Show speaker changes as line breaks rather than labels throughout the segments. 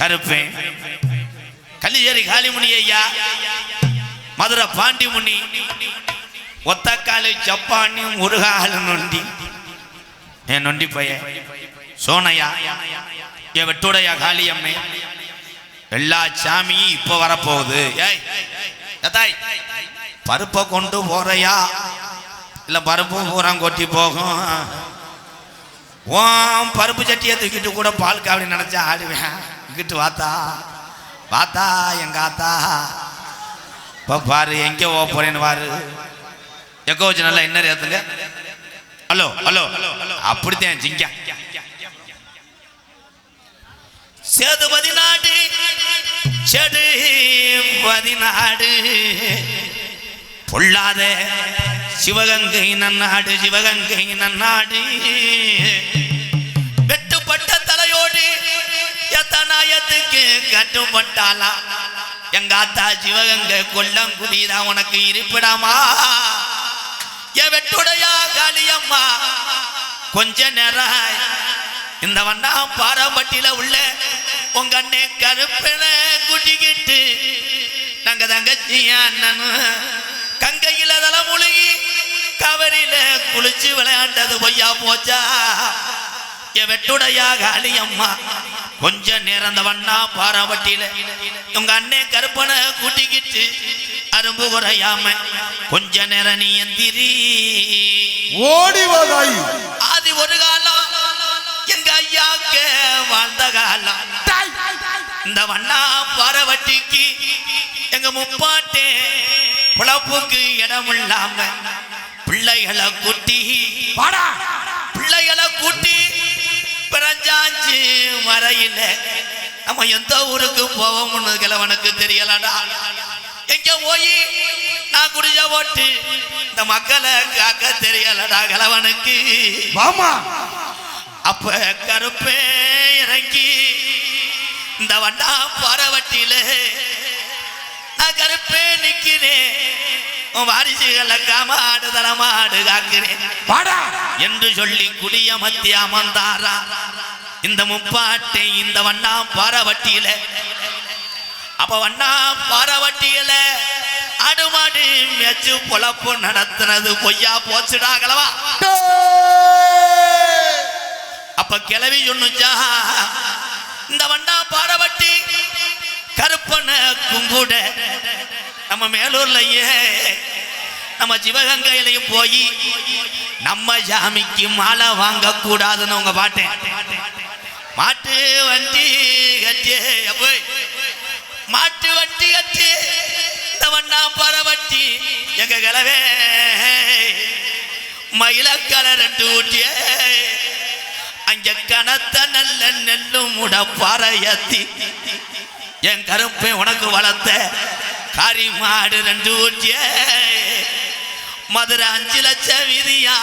கருப்பேன். கல்லிச்சேரி காளிமுனி ஐயா மதுரை பாண்டிமுனி ஒத்தக்காலு ஜப்பானி முருகாலு நொண்டி. என் நொண்டி பையன் சோனையா என் வெட்டுடையா காளியம்மை. எல்லா சாமியும் இப்ப வரப்போகுது. ஏய் எத்தாய் பருப்பை கொண்டு போறையா? இல்ல பருப்பு பூரா கொட்டி போகும். ஓம் பருப்பு சட்டியை தூக்கிட்டு கூட பால் காவடி நினைச்சா ஆடுவேன். இங்கிட்டு வாத்தா. வாத்தா எங்க ஆத்தா. இப்போ பாரு எங்கே ஓ போறேன்னு பாரு. எக்கோ வச்சு நல்லா என்ன ஏத்துங்க. Hello hello. அப்படித்தான் ஜிங்க. சேது பதினாடு செடு பதினாடு. பொல்லாத சிவகங்கை நன்னாடு சிவகங்கை நன்னாடு. எத்தனாயத்துக்கு கட்டுப்பட்டாளா? எங்க ஆத்தா சிவகங்கை கொல்லங்குடிதான் உனக்கு இருப்பிடாமா? என் வெட்டுடையா காளியம்மா கொஞ்ச நேரம் இந்த வண்ணா பாரம்பட்டியில உள்ள உங்க அண்ணே கருப்பின குட்டிக்கிட்டு நாங்க தங்கச்சி அண்ணனும் கங்கையில தலை முழுகி கவரில குளிச்சு விளையாண்டது பொய்யா போச்சா? என் வெட்டுடையா காளியம்மா கொஞ்ச நேரம் அந்த வண்ணா பாராவட்டியில உங்க அண்ணே கருப்பனை கூட்டிக்கிட்டு அரும்பு குறையாம கொஞ்ச நேரம் நீ எந்திரி.
ஓடி வாதாய்
ஆதி ஒரு காலம் எங்க ஐயாக்க வாழ்ந்த காலம். இந்த வண்ணா பாரவட்டிக்கு எங்க முப்பாட்டே புலப்புக்கு இடம் இல்லாம பிள்ளைகளை கூட்டி
வாடா.
பிள்ளைகளை கூட்டி பிறஞ்சாஞ்சு மறையில நம்ம எந்த ஊருக்கு போவோம்னு கிழவனுக்கு தெரியலடா. எங்க போய்? நான் குடிச்ச போட்டு இந்த மக்களை காக்க தெரியலடா கிழவனுக்கு
வாமா.
அப்ப கருப்பே இறங்கி இந்த வண்டா பாரவட்டியில நான் கருப்பே நிக்கிறேன். உன் வாரிசுகளை காமாடு தரமாடு காக்கிறேன் என்று சொல்லி குடியமர்த்தி அமர்ந்தாரா. இந்த முப்பாட்டை இந்த வண்ணா பாரவட்டியில. அப்ப வண்ணா பாரவட்டியில அடுமாடு மெச்சு பொழப்பு நடத்துனது பொய்யா போச்சுடா கலவா. அப்ப கிளவி சொன்னுச்சா? இந்த வண்டா பாரவட்டி கருப்பன குங்குட நம்ம மேலூர்லயே நம்ம சிவகங்கையிலையும் போய் நம்ம சாமிக்கு மாலை வாங்க கூடாதுன்னு உங்க பாட்டேன் மாட்டு வண்டி கட்டி போய். மாட்டு வண்டி கட்டி இந்த வண்ணா பரவட்டி எங்க கிளவே மயிலக்கலை ரெண்டு ஊட்டியே. அங்க கனத்த நல்ல நெல்லும் உடப்பாறையத்தி என் கருப்பை உனக்கு வளர்த்த காரி மாடு ரெண்டு ஊட்டிய. மதுரை அஞ்சு லட்சம் விதியா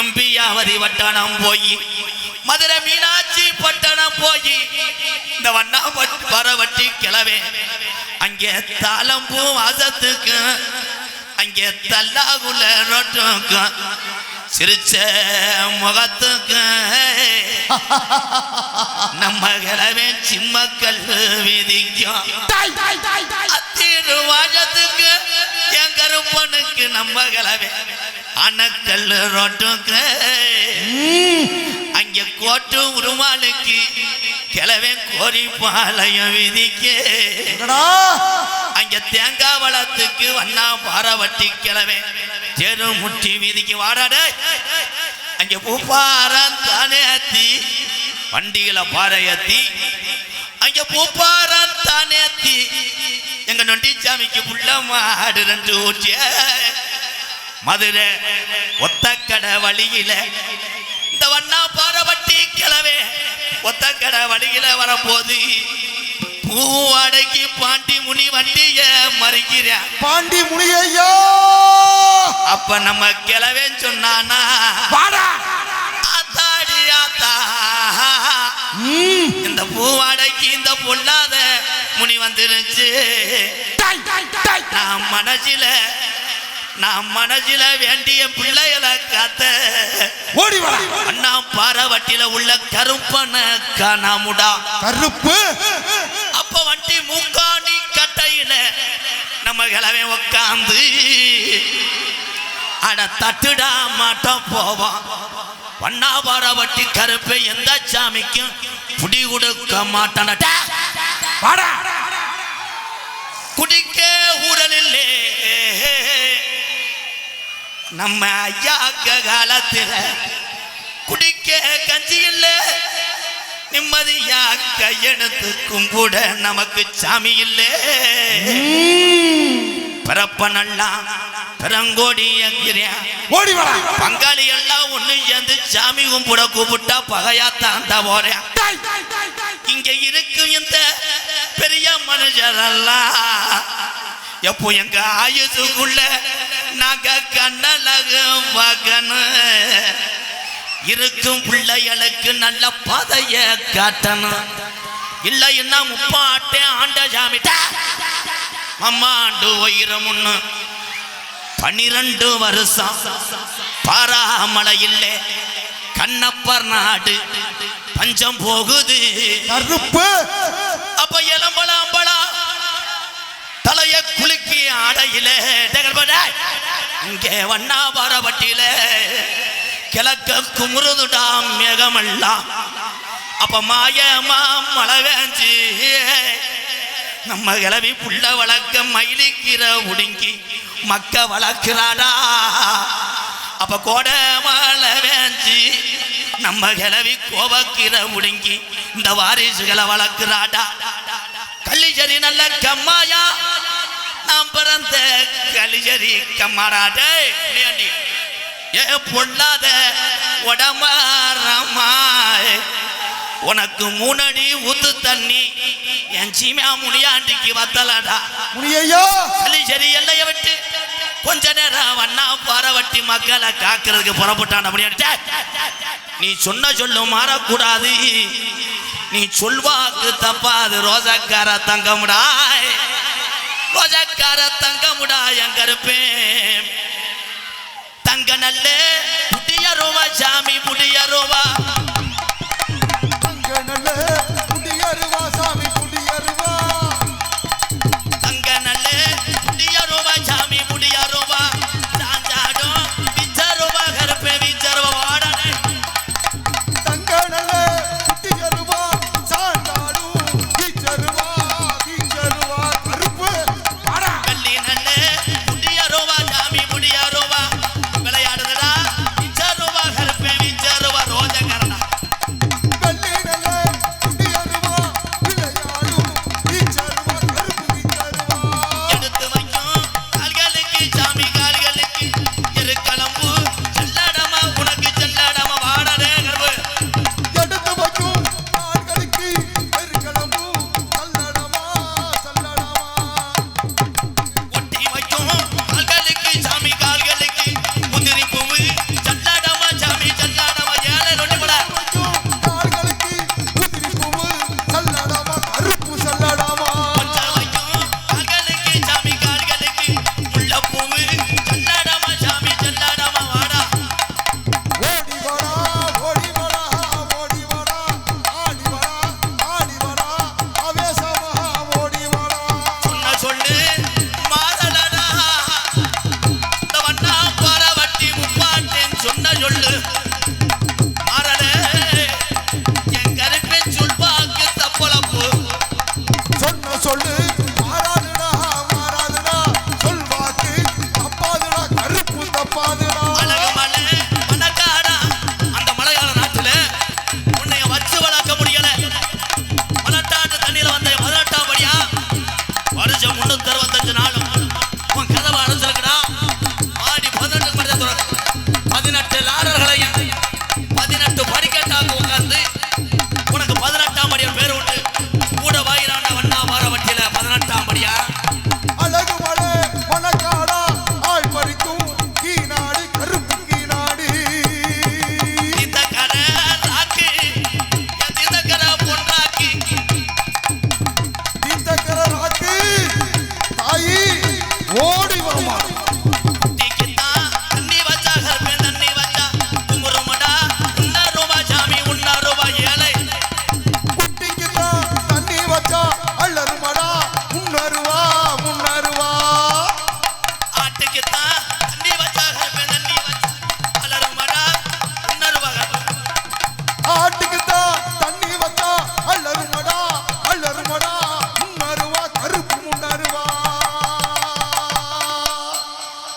அம்பியாவதி வட்டானம் போய். மதுரை மீனா பட்டணம் போய் இந்த வண்ணா பரவட்டி கிளவே. அங்கே தாளம்பூ வாசத்துக்கு அங்கே தல்லாகுல ரொட்டுக்கு சிரிச்ச முகத்துக்கு. நம்ம கிளவே சிம்மக்கல் விதிக்கும். அத்தீடு வாழத்துக்கு என் கருப்பனுக்கு நம்ம கிளவே. அணக்கல் ரொட்டுக்கு கோட்டு உருமாளுக்கு கிளவே கோரி பாளையம் விதிக்கு. அங்க தேங்காய் வளத்துக்கு வண்ணா பாரவட்டி கிளவே தெரு முட்டி வீதிக்கு. வாடாடே அங்க பூப்பாரம் தானே அத்தி. வண்டிகளை பாறையத்தி அங்க பூப்பாரம் தானே அத்தி. எங்க நொண்டிச்சாமிக்கு புள்ள மாடு ரெண்டு ஊற்றிய. மதுரை ஒத்தக்கடை வழியில ஒத்தக்கடை வழியில வரப்போது பூவாடைக்கு பாண்டி முனி வண்டிய மறிக்கிறேன்
பாண்டி முனியையா!
அப்ப நம்ம கிளவேன்னு சொன்னானா ஆத்தாடி ஆத்தா. இந்த பூவாடைக்கு இந்த பொல்லாத முனி வந்துருச்சு. நான் மனசில நான் மனசில வேண்டிய பிள்ளைகளை காத்த
ஓடி வாடா.
அண்ணா பாரவட்டில உள்ள கருப்பன காணாமுடா.
கருப்பு.
அப்ப வண்டி மூக்காணி கட்டையில நம்ம கிழமை உட்காந்து அட தட்டுடா மாட்டோம் போவோம் வண்ணாபார வட்டி கருப்பை எந்த சாமிக்கும் புடி கொடுக்க மாட்டானடா.
வாடா.
நம்ம ஐயாக்க காலத்தில் குடிக்க கஞ்சி இல்ல. நிம்மதியா கையெடுத்து கும்பிட நமக்கு சாமி இல்லே. பிறப்ப நல்லா பிறங்கோடி
ஓடி வாடா.
பங்காளி எல்லாம் ஒண்ணு சேர்ந்து சாமி கும்பிட கூப்பிட்டா பகையாத்தான் தான் போறேன். இங்க இருக்கும் இந்த பெரிய மனுஷரெல்லாம். எப்போ எங்க ஆயுசுக்குள்ள நாங்க கண்ணழக பார்க்கணும் இருக்கும் பிள்ளைகளுக்கு நல்ல பதைய காட்டணும் இல்லைன்னா முப்பாட்டே ஆண்ட சாமிட்டா அம்மாண்டு உயிரம் ஒண்ணு பனிரெண்டு வருஷம் பாராமலை இல்லை கண்ணப்பர் நாடு பஞ்சம் போகுது.
கருப்பு.
அப்ப எலம்பல அம்பலா தலைய குலுக்கி ஆடையில இங்கே வண்ணாபார வட்டியில கிழக்க குமுறுதுடா மேகமெல்லாம் அப்ப மாயமா மழை வேஞ்சு நம்ம கிளவி புள்ள வளர்க்க மயிலிக்கிற உடுங்கி மக்க வளர்க்கிறாடா அப்ப கோடை மழை வேஞ்சி நம்ம கிளவி கோபக்கிற உடுங்கி இந்த வாரிசுகளை வளர்க்கிறாடா? கள்ளிச்சரி நல்ல கம்மாயா பிறந்த கலிஜரி கம்மாடாடே ஏ பொல்லாத உடமாறமாய் உனக்கு மூணடி ஊத்து தண்ணி என் சீமியா முனியாண்டிக்கு வத்தலடா.
முனியையா?
கலிஜரி எல்லைய விட்டு கொஞ்ச நேரம் வண்ணா பாரவட்டி மக்களை காக்கிறதுக்கு புறப்பட்டான் அப்படின்ட்டு நீ சொன்ன சொல்லு மாறக்கூடாது. நீ சொல்வாக்கு தப்பாது ரோஜாக்கார தங்கமுடாய் ரோஜாக்கார தங்கமுடா என் கருப்பேன் தங்க நல்ல புடிய ரூபா சாமி புடிய ரூபா
அங்க நல்ல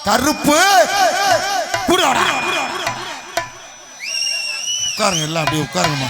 கருப்பு.
கூட உட்காருங்க எல்லாம் அப்படியே உட்காருங்கம்மா.